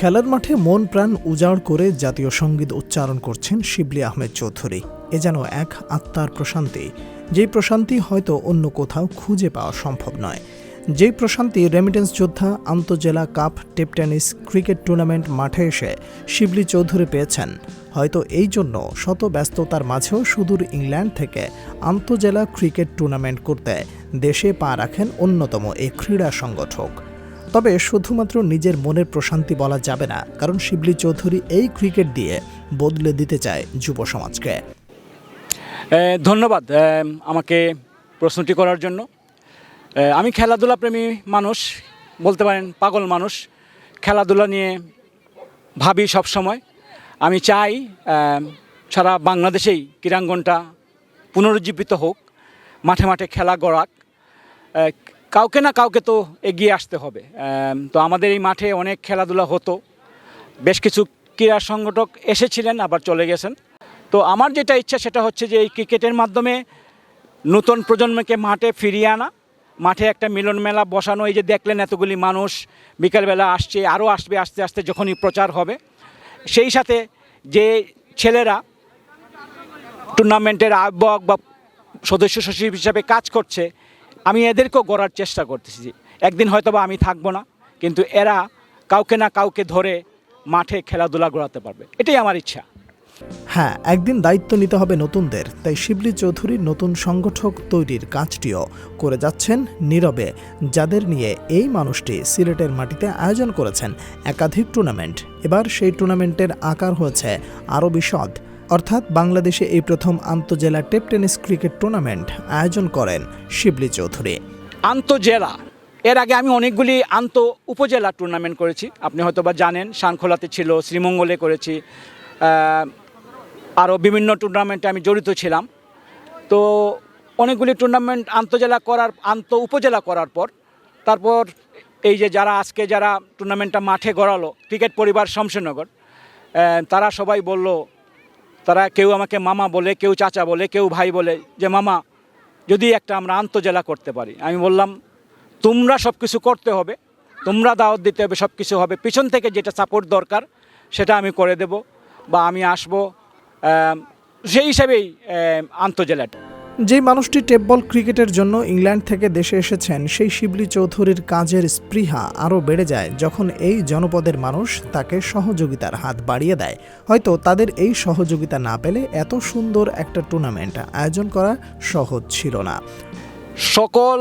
খেলার মাঠে মন প্রাণ উজাড় করে জাতীয় সংগীত উচ্চারণ করছেন শিবলি আহমেদ চৌধুরী। এ যেন এক আত্মার প্রশান্তি। যেই প্রশান্তি হয়তো অন্য কোথাও খুঁজে পাওয়া সম্ভব নয়। যেই প্রশান্তি রেমিটেন্স যোদ্ধা আন্তজেলা cup, tape tennis, cricket tournament মাঠে এসে শিবলি চৌধুরী পেয়েছেন। হয়তো এই জন্য শত ব্যস্ততার মাঝেও সুদূর ইংল্যান্ড থেকে আন্তজেলা ক্রিকেট টুর্নামেন্ট করতে দেশে পা রাখেন অন্যতম এই ক্রীড়া সংগঠক। তবে শুধুমাত্র নিজের মনের প্রশান্তি বলা যাবে না, কারণ শিবলি চৌধুরী এই ক্রিকেট দিয়ে বদলে দিতে চায় যুব সমাজকে। ধন্যবাদ আমাকে প্রশ্নটি করার জন্য। আমি খেলাধুলা প্রেমী মানুষ, বলতে পারেন পাগল মানুষ। খেলাধুলা নিয়ে ভাবি সব সময় আমি চাই সারা বাংলাদেশেই ক্রীড়াঙ্গনটা পুনরুজ্জীবিত হোক, মাঠে মাঠে খেলা গড়াক। কাউকে না কাউকে তো এগিয়ে আসতে হবে। তো আমাদের এই মাঠে অনেক খেলাধুলা হতো। বেশ কিছু ক্রীড়া সংগঠক এসেছিলেন, আবার চলে গেছেন। তো আমার যেটা ইচ্ছা সেটা হচ্ছে যে এই ক্রিকেটের মাধ্যমে নতুন প্রজন্মকে মাঠে ফিরিয়ে আনা। মাঠে একটা মিলন মেলা বসানো, এই যে দেখলেন এতগুলি মানুষ, বিকালবেলা আসছে, আরও আসবে আস্তে আস্তে যখনই প্রচার হবে। সেই সাথে যে ছেলেরা টুর্নামেন্টের আহ্বায়ক বা সদস্য সচিব হিসাবে কাজ করছে আমি এদেরকেও গড়ার চেষ্টা করতেছি একদিন হয়তো বা আমি থাকব না, কিন্তু এরা কাউকে না কাউকে ধরে মাঠে খেলাধুলা গড়াতে পারবে। এটাই আমার ইচ্ছা। হ্যাঁ একদিন দায়িত্ব নিতে হবে নতুনদের, তাই শিবলি চৌধুরীর নতুন সংগঠক তৈরির কাজটিও করে যাচ্ছেন নীরবে, যাদের নিয়ে এই মানুষটি সিলেটের মাটিতে আয়োজন করেছেন একাধিক টুর্নামেন্ট। এবার সেই টুর্নামেন্টের আকার হয়েছে আরও বিশদ। অর্থাৎ বাংলাদেশে এই প্রথম আন্তজেলা টেপ টেনিস ক্রিকেট টুর্নামেন্ট আয়োজন করেন শিবলি চৌধুরী। আন্তজেলা। এর আগে আমি অনেকগুলি আন্ত উপজেলা টুর্নামেন্ট করেছি। আপনি হয়তো বা জানেন শানখোলাতে ছিল, শ্রীমঙ্গলে করেছি আরও বিভিন্ন টুর্নামেন্টে আমি জড়িত ছিলাম। তো অনেকগুলি টুর্নামেন্ট আন্তজেলা করার, আন্ত উপজেলা করার পর, তারপর এই যে যারা আজকে যারা টুর্নামেন্টটা মাঠে গড়ালো, ক্রিকেট পরিবার শমশেরনগর তারা সবাই বলল তারা কেউ আমাকে মামা বলে, কেউ চাচা বলে, কেউ ভাই বলে যে, মামা, যদি একটা আমরা আন্তজেলা করতে পারি। আমি বললাম, তোমরা সব কিছু করতে হবে, তোমরা দাওয়াত দিতে হবে সব কিছু হবে। পিছন থেকে যেটা সাপোর্ট দরকার, সেটা আমি করে দেব বা আমি আসব। সেই হিসাবেই আন্তজেলাটা। যেই মানুষটি টেপবল ক্রিকেটের জন্য ইংল্যান্ড থেকে দেশে এসেছেন, সেই শিবলি চৌধুরীর কাজের স্পৃহা আরও বেড়ে যায় যখন এই জনপদের মানুষ তাকে সহযোগিতার হাত বাড়িয়ে দেয়। হয়তো তাদের এই সহযোগিতা না পেলে এত সুন্দর একটা টুর্নামেন্ট আয়োজন করা সহজ ছিল না। সকল,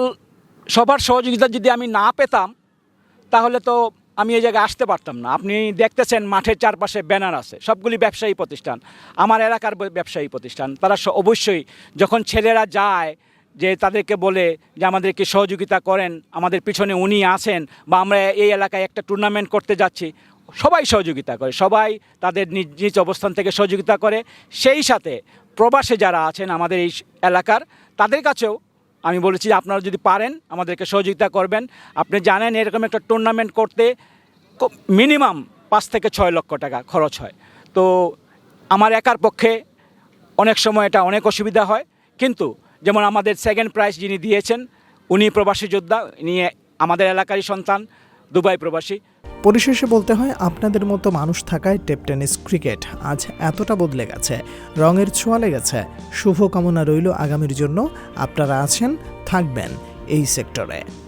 সবার সহযোগিতা যদি আমি না পেতাম, তাহলে তো আমি এই জায়গায় আসতে পারতাম না। আপনি দেখতেছেন মাঠের চারপাশে ব্যানার আছে, সবগুলি ব্যবসায়ী প্রতিষ্ঠান। আমার এলাকার ব্যবসায়ী প্রতিষ্ঠান। তারা অবশ্যই যখন ছেলেরা যায়, যে তাদেরকে বলে যে আমাদেরকে সহযোগিতা করেন, আমাদের পিছনে উনি আছেন বা আমরা এই এলাকায় একটা টুর্নামেন্ট করতে যাচ্ছি, সবাই সহযোগিতা করে। সবাই তাদের নিজ নিজ অবস্থান থেকে সহযোগিতা করে। সেই সাথে প্রবাসে যারা আছেন আমাদের এই এলাকার, তাদের কাছেও আমি বলেছি, আপনারা যদি পারেন, আমাদেরকে সহযোগিতা করবেন। আপনি জানেন, এরকম একটা টুর্নামেন্ট করতে মিনিমাম পাঁচ থেকে ছয় লক্ষ টাকা খরচ হয়। তো আমার একার পক্ষে অনেক সময় এটা অনেক অসুবিধা হয়। কিন্তু যেমন আমাদের সেকেন্ড প্রাইজ যিনি দিয়েছেন, উনি প্রবাসী যোদ্ধা নিয়ে আমাদের এলাকারই সন্তান, দুবাই প্রবাসী। পরিশেষে বলতে হয়, আপনাদের মতো মানুষ থাকায় টেপ টেনিস ক্রিকেট আজ এতটা বদলে গেছে। রঙের ছোঁয়া লেগেছে। শুভকামনা রইল আগামীর জন্য। আপনারা আছেন, থাকবেন এই সেক্টরে।